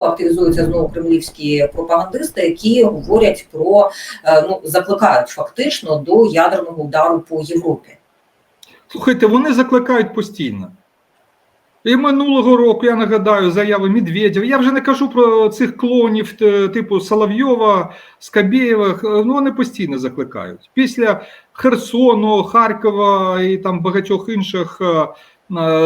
активізуються знову кремлівські пропагандисти, які говорять про е, ну закликають фактично до ядерного удару по Європі. Слухайте, вони закликають постійно. І минулого року, я нагадаю, заяви Медведєва. Я вже не кажу про цих клонів типу Соловйова, Скабєєва. Ну, вони постійно закликають. Після Херсону, Харкова і там багатьох інших е,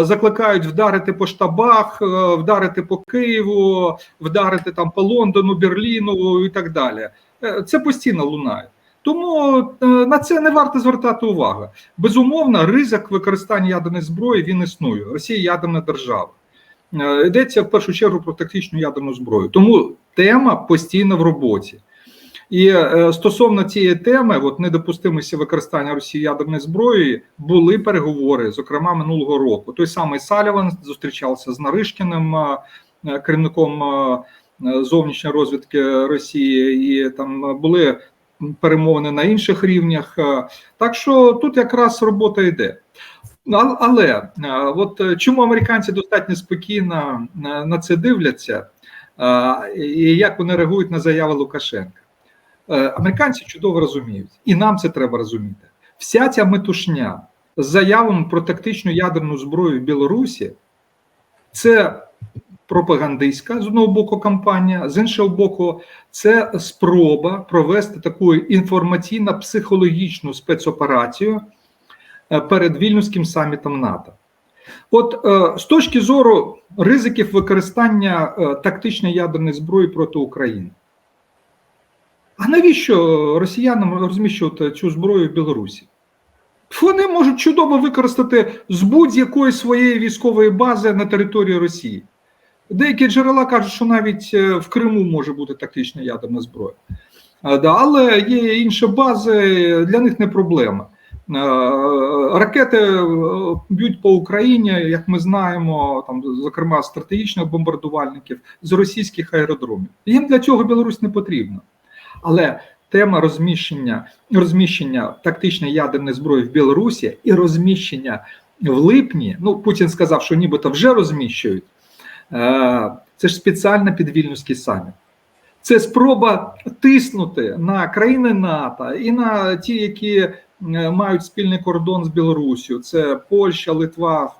закликають вдарити по штабах, е, вдарити по Києву, вдарити там по Лондону, Берліну і так далі. Е, Це постійно лунає. Тому е, на це не варто звертати увагу. Безумовно, ризик використання ядерної зброї він існує. Росія ядерна держава. Е, Йдеться в першу чергу про тактичну ядерну зброю. Тому тема постійно в роботі. І е, стосовно цієї теми, от недопустимості використання Росії ядерної зброї, були переговори, зокрема минулого року. Той самий Саліван зустрічався з Наришкіним, е, е, керівником е, зовнішньої розвідки Росії, і там були перемовини на інших рівнях. Е, Так що тут якраз робота йде. Але е, от чому американці достатньо спокійно на це дивляться, і як вони реагують на заяви Лукашенка? Е, Американці чудово розуміють, і нам це треба розуміти. Вся ця метушня з заявами про тактичну ядерну зброю в Білорусі це пропагандистська з одного боку кампанія, з іншого боку, це спроба провести таку інформаційно-психологічну спецоперацію е, перед вільнюським самітом НАТО. От е, з точки зору ризиків використання тактичної ядерної зброї проти України. А навіщо росіянам розміщувати цю зброю в Білорусі? Вони можуть чудово використати з будь-якої своєї військової бази на території Росії. Деякі джерела кажуть, що навіть е, в Криму може бути тактична ядерна зброя. Е, Але є інші бази, для них не проблема. Е, Ракети е, б'ють по Україні, як ми знаємо, там, зокрема стратегічних бомбардувальників з російських аеродромів. Їм для цього Білорусь не потрібно. Але тема розміщення розміщення тактичної ядерної зброї в Білорусі і розміщення в липні. Ну Путін сказав, що нібито вже розміщують. Е, Це ж спеціально під Вільнюський саміт. Це спроба тиснути на країни НАТО і на ті, які е, мають спільний кордон з Білорусію. Це Польща, Литва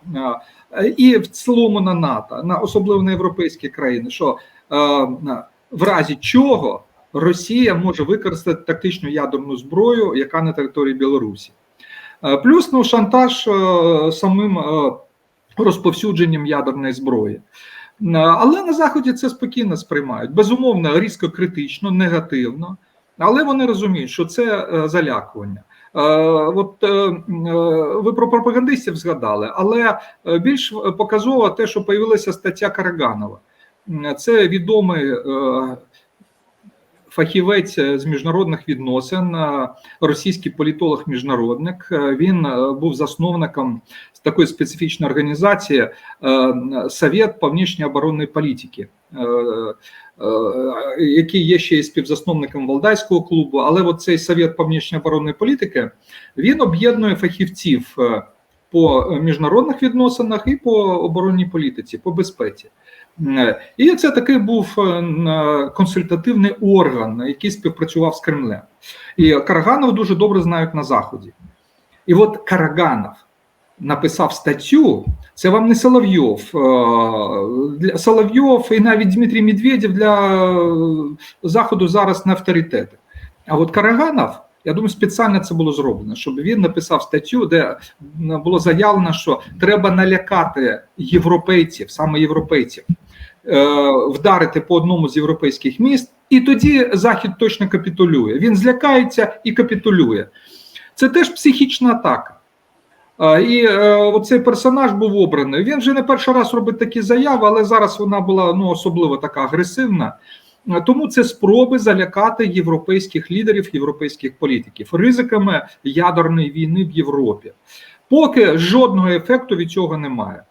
е, і в цілому на НАТО, на особливо на європейські країни. Що в разі чого Росія може використати тактичну ядерну зброю, яка на території Білорусі. Е, Плюс ну, шантаж е, самим е, розповсюдженням ядерної зброї. Але на Заході це спокійно сприймають. Безумовно, різко критично, негативно, але вони розуміють, що це залякування. От ви про пропагандистів згадали, але більш показово те, що появилася стаття Караганова. Це відомий фахівець з міжнародних відносин, е, російський політолог-міжнародник. Е, Він е, був засновником такої специфічної організації е, Совет по внішньої оборонної політики, е, е, який є ще і співзасновником Валдайського клубу. Але от цей Совет по внішньої оборонної політики він об'єднує фахівців е, по міжнародних відносинах і по оборонній політиці, по безпеці. Е, І це такий був е, консультативний орган, який співпрацював з Кремлем. І Караганов дуже добре знають на Заході. І от Караганов написав статтю. Це вам не Соловйов. Е, Соловйов і навіть Дмитрій Медведєв для е, Заходу зараз не авторитети. А от Караганов, я думаю, спеціально це було зроблено, щоб він написав статтю, де було заявлено, що треба налякати європейців, саме європейців, е, вдарити по одному з європейських міст, і тоді Захід точно капітулює. Він злякається і капітулює. Це теж психічна атака. І е, оцей персонаж був обраний. Він вже не перший раз робить такі заяви, але зараз вона була ну, особливо така агресивна. Е, Тому це спроби залякати європейських лідерів, європейських політиків ризиками ядерної війни в Європі. Поки жодного ефекту від цього немає.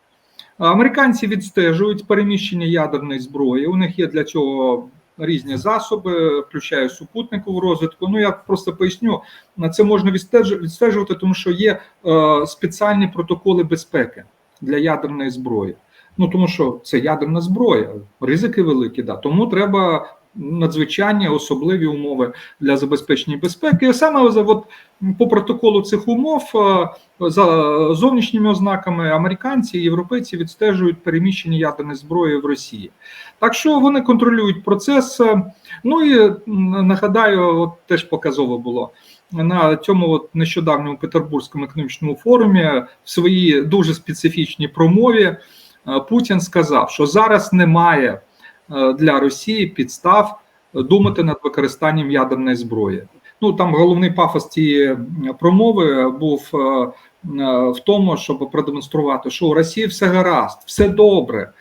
Американці відстежують переміщення ядерної зброї. У них є для цього різні засоби, включає супутникову розвитку. Ну я просто поясню, на це можна відстеж- відстежувати, тому що є е, спеціальні протоколи безпеки для ядерної зброї. Ну тому що це ядерна зброя, ризики великі. Да. Тому треба надзвичайні особливі умови для забезпечення безпеки. Саме от, по протоколу цих умов е, за зовнішніми ознаками американці і європейці відстежують переміщення ядерної зброї в Росії. Так що вони контролюють процес. е, Ну і нагадаю, от теж показово було на цьому от нещодавньому Петербурзькому економічному форумі в своїй дуже специфічній промові е, Путін сказав, що зараз немає е, для Росії підстав думати над використанням ядерної зброї. Ну там головний пафос цієї промови був е, е, в тому, щоб продемонструвати, що у Росії все гаразд, все добре.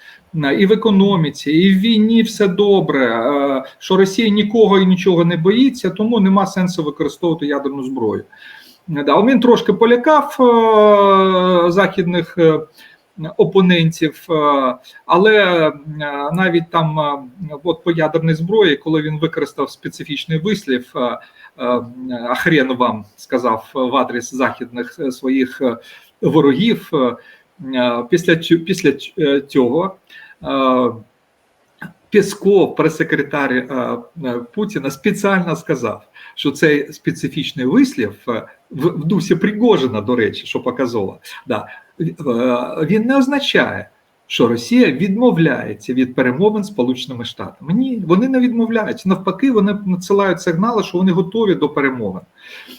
Е, І в економіці, і в війні все добре. е, Що Росія нікого і нічого не боїться, тому нема сенсу використовувати ядерну зброю. Е, Да, він трошки полякав е, західних е, опонентів, е, але е, навіть там е, от по ядерній зброї, коли він використав специфічний вислів, е, е, а хрен вам сказав в адрес західних своїх ворогів. Після після цього Пєсков, прес-секретар Путіна, спеціально сказав, що цей специфічний вислів в, дусі Пригожина, до речі, що показово, да, він не означає, що Росія відмовляється від перемовин з Сполученими Штатами. Ні, вони не відмовляються. Навпаки, вони надсилають сигнали, що вони готові до перемовин.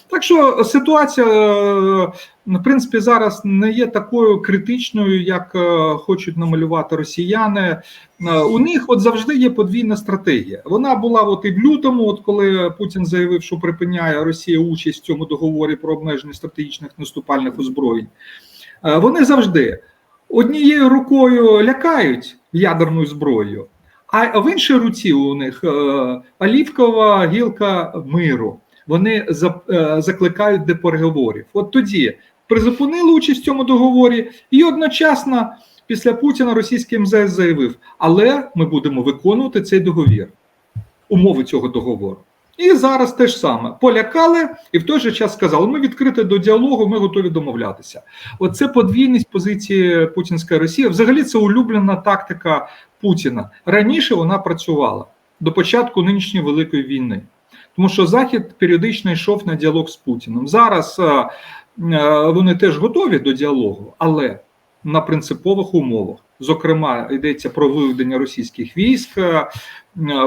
Так що ситуація, е, в принципі, зараз не є такою критичною, як е, хочуть намалювати росіяни. Е, У них от завжди є подвійна стратегія. Вона була от і в лютому, от коли Путін заявив, що припиняє Росія участь в цьому договорі про обмеження стратегічних наступальних озброєнь. Е, Вони завжди однією рукою лякають ядерною зброєю, а в іншій руці у них е, олівкова гілка миру. Вони е, закликають до переговорів. От тоді призупинили участь в цьому договорі, і одночасно після Путіна російський МЗС заявив: але ми будемо виконувати цей договір, умови цього договору. І зараз те ж саме полякали, і в той же час сказали: ми відкриті до діалогу, ми готові домовлятися. Оце подвійність позиції путінської Росії. Взагалі, це улюблена тактика Путіна. Раніше вона працювала до початку нинішньої великої війни, тому що Захід періодично йшов на діалог з Путіним. Зараз е, е, вони теж готові до діалогу, але на принципових умовах. Зокрема, йдеться про виведення російських військ, е,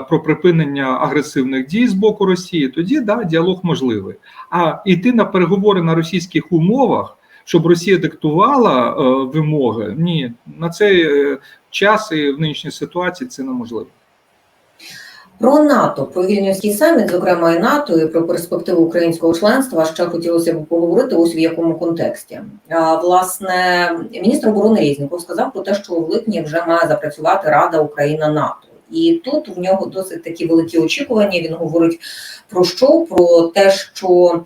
про припинення агресивних дій з боку Росії. Тоді да, діалог можливий. А йти на переговори на російських умовах, щоб Росія диктувала е, вимоги, ні, на цей е, час і в нинішній ситуації це неможливо. Про НАТО, про вільнюський саміт, зокрема і НАТО, і про перспективу українського членства ще хотілося б поговорити ось в якому контексті. А, Власне, міністр оборони Різніков сказав про те, що в липні вже має запрацювати Рада Україна НАТО. І тут в нього досить такі великі очікування. Він говорить про що? Про те, що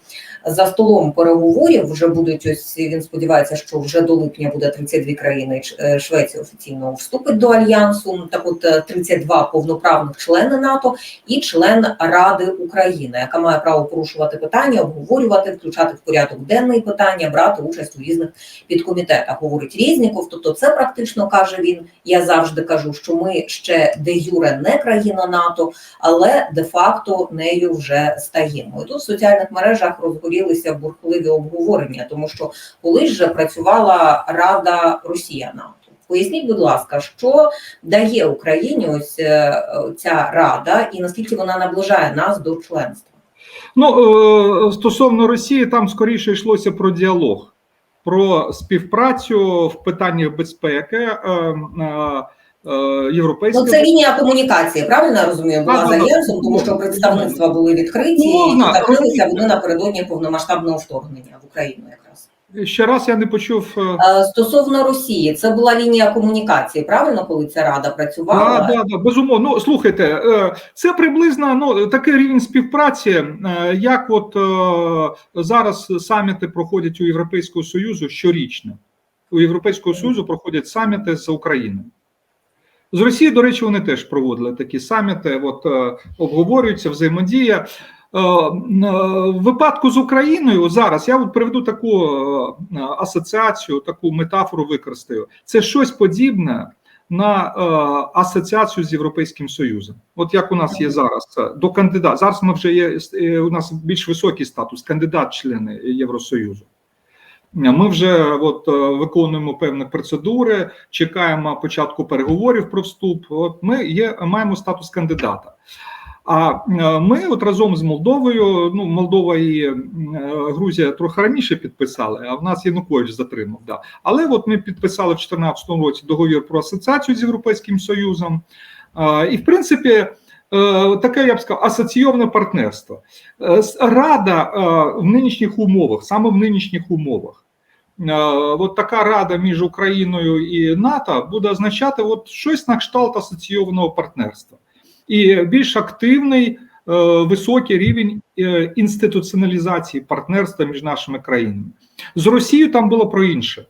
за столом переговорів вже будуть ось він сподівається, що вже до липня буде 32 країни. Е, Швеція офіційно вступить до альянсу. Так, от е, 32 повноправних члени НАТО і член Ради України, яка має право порушувати питання, обговорювати, включати в порядок денний питання, брати участь у різних підкомітетах. Говорить Різніков. Тобто, це практично каже він. Я завжди кажу, що ми ще де юре не країна НАТО, але де-факто нею вже стаємо. І тут в соціальних мережах розгорілися бурхливі обговорення, тому що колись же працювала Рада Росія НАТО. Поясніть, будь ласка, що дає Україні ось е, ця рада, і наскільки вона наближає нас до членства? Ну е, стосовно Росії, там скоріше йшлося про діалог, про співпрацю в питаннях безпеки. Е, е, е, Європейська Ну це лінія комунікації, правильно я розумію, була Так, з так, так. тому що представництва були відкриті Можна, і закрилися вони напередодні повномасштабного вторгнення в Україну. Якраз ще раз я не почув. е, Е, стосовно Росії, це була лінія комунікації, правильно, коли ця рада працювала? Да, да, да, безумовно. Ну, слухайте, е, це приблизно ну, такий рівень співпраці, е, як от е, зараз саміти проходять у Європейського Союзу щорічно. У Європейського Союзу проходять саміти з Україною. З Росії, до речі, вони теж проводили такі саміти, от е, обговорюються взаємодія. Е, В випадку з Україною зараз я приведу таку е, асоціацію, таку метафору використаю. Це щось подібне на е, асоціацію з Європейським Союзом. От як у нас є зараз е, до кандидата. Зараз ми вже є е, у нас більш високий статус, кандидат-члени Євросоюзу. Ми вже от е, виконуємо певні процедури, чекаємо початку переговорів про вступ. От ми є, маємо статус кандидата. А е, ми от разом з Молдовою, ну Молдова і е, Грузія трохи раніше підписали, а в нас Янукович затримав. Да. Але от ми підписали в 2014 році договір про асоціацію з Європейським Союзом. І в принципі, таке я б сказав, асоційоване партнерство. Е, Рада е, в нинішніх умовах, саме в нинішніх умовах. е, От така рада між Україною і НАТО буде означати от щось на кшталт асоційованого партнерства і більш активний е, високий рівень е, інституціоналізації партнерства між нашими країнами. З Росією там було про інше.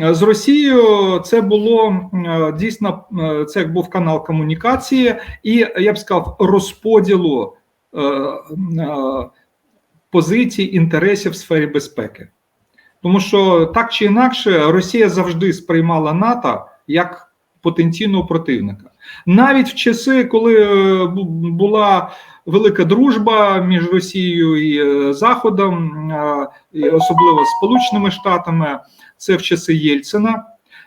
Е, З Росією це було е, дійсно е, це був канал комунікації, і я б сказав, розподілу позицій інтересів в сфері безпеки. Тому що так чи інакше Росія завжди сприймала НАТО як потенційного противника. Навіть в часи, коли була велика дружба між Росією і Заходом, особливо Сполученими Штатами, це в часи Єльцина.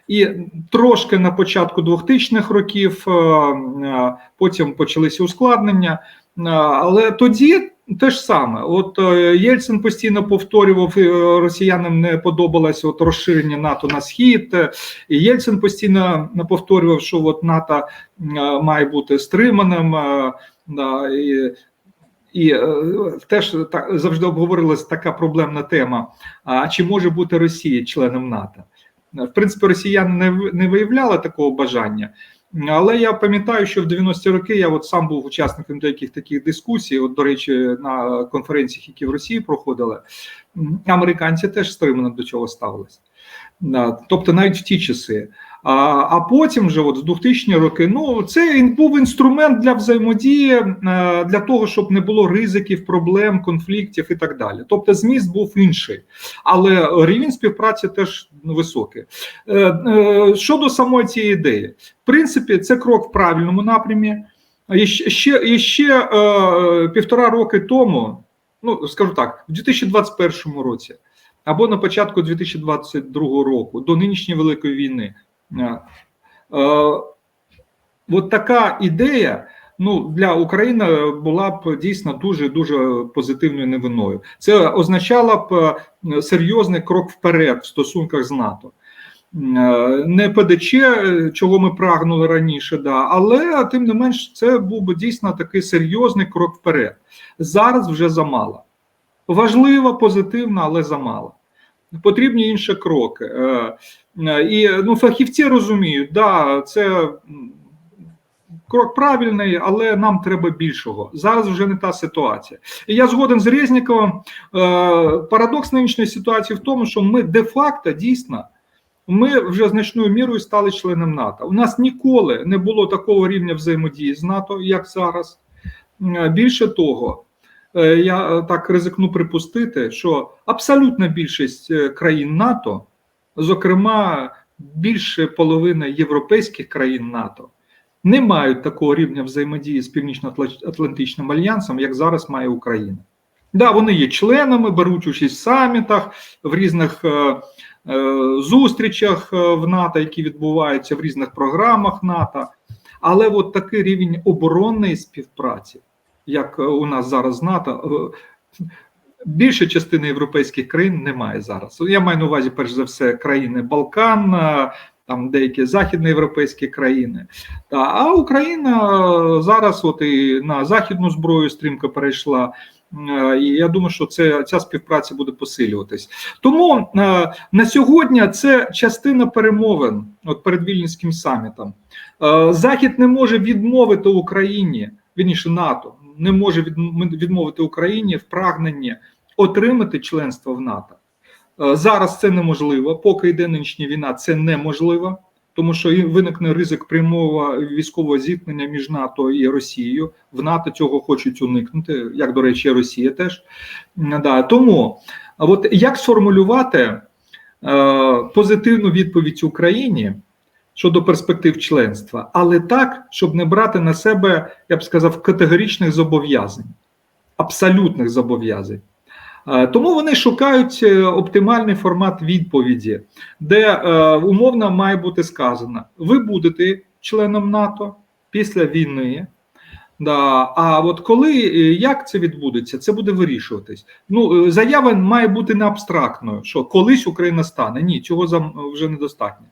І трошки на початку 2000-х років, е, е, потім почалися ускладнення. Е, Але тоді те ж саме. От Єльцин постійно повторював, росіянам не подобалось от розширення НАТО на схід. І Єльцин постійно повторював, що от НАТО має бути стриманим. і, і е, теж так завжди обговорилась така проблемна тема: а чи може бути Росія членом НАТО? В принципі, росіяни не, не виявляли такого бажання. Але я пам'ятаю, що в 90-ті роки я от сам був учасником деяких таких дискусій. От, до речі, на конференціях, які в Росії проходили, американці теж стримано до цього ставились. Тобто навіть в ті часи. А, а потім, вже от з 2000 роки, ну це був інструмент для взаємодії, е, для того, щоб не було ризиків, проблем, конфліктів і так далі. Тобто, зміст був інший, але рівень співпраці теж високий. Е, е, Щодо самої цієї ідеї, в принципі, це крок в правильному напрямі. Ще, ще е, півтора роки тому, ну скажу так, в 2021 році або на початку 2022 року, до нинішньої великої війни, е, е, от така ідея. Ну для України була б дійсно дуже дуже позитивною новиною. Це означало б е, серйозний крок вперед в стосунках з НАТО. Не ПДЧ, чого ми прагнули раніше, да, але тим не менш, це був би дійсно такий серйозний крок вперед. Зараз вже замало. Важливо, позитивно, але замало. Потрібні інші кроки. Е, е, І ну, фахівці розуміють, да, це крок правильний, але нам треба більшого. Зараз вже не та ситуація. І я згоден з Резніковим. Е, Парадокс нинішньої ситуації в тому, що ми де-факто дійсно. Ми вже значною мірою стали членом НАТО. У нас ніколи не було такого рівня взаємодії з НАТО, як зараз. Більше того, я е, так ризикну припустити, що абсолютна більшість е, країн НАТО, зокрема більше половини європейських країн НАТО, не мають такого рівня взаємодії з Північно-Атлантичним альянсом, як зараз має Україна. Да, вони є членами, беруть участь в самітах, в різних е, е, зустрічах е, в НАТО, які відбуваються в різних програмах НАТО. Але от такий рівень оборонної співпраці, як е, у нас зараз НАТО, е, більша частина європейських країн немає зараз. Я маю на увазі, перш за все, країни Балкан, е, там деякі західноєвропейські країни. Та, а Україна зараз, от і на західну зброю стрімко перейшла. І я думаю, що це ця співпраця буде посилюватись. Тому на сьогодні це частина перемовин от перед Вільнюським самітом. Захід не може відмовити Україні, вірніше НАТО, не може відмовити Україні в прагненні отримати членство в НАТО. Е, Зараз це неможливо, поки йде нинішня війна, це неможливо, тому що виникне ризик прямого військового зіткнення між НАТО і Росією. В НАТО цього хочуть уникнути, як до речі, Росія теж. Да. Тому от як сформулювати е, позитивну відповідь Україні, щодо перспектив членства, але так, щоб не брати на себе, я б сказав, категоричних зобов'язань, абсолютних зобов'язань. Е, Тому вони шукають е, оптимальний формат відповіді, де е, умовно має бути сказано: ви будете членом НАТО після війни. Да. А от коли як це відбудеться, це буде вирішуватись. Ну заява має бути не абстрактною, що колись Україна стане. Ні, цього вже недостатньо.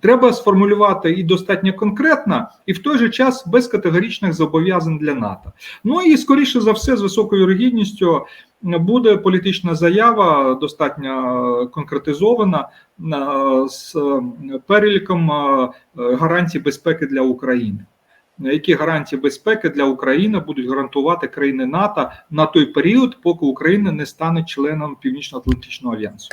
Треба сформулювати і достатньо конкретно, і в той же час без категоричних зобов'язань для НАТО. Ну і скоріше за все, з високою вірогідністю буде політична заява, достатньо конкретизована е, з переліком е, гарантій безпеки для України. Які гарантії безпеки для України будуть гарантувати країни НАТО на той період, поки Україна не стане членом Північно-Атлантичного альянсу?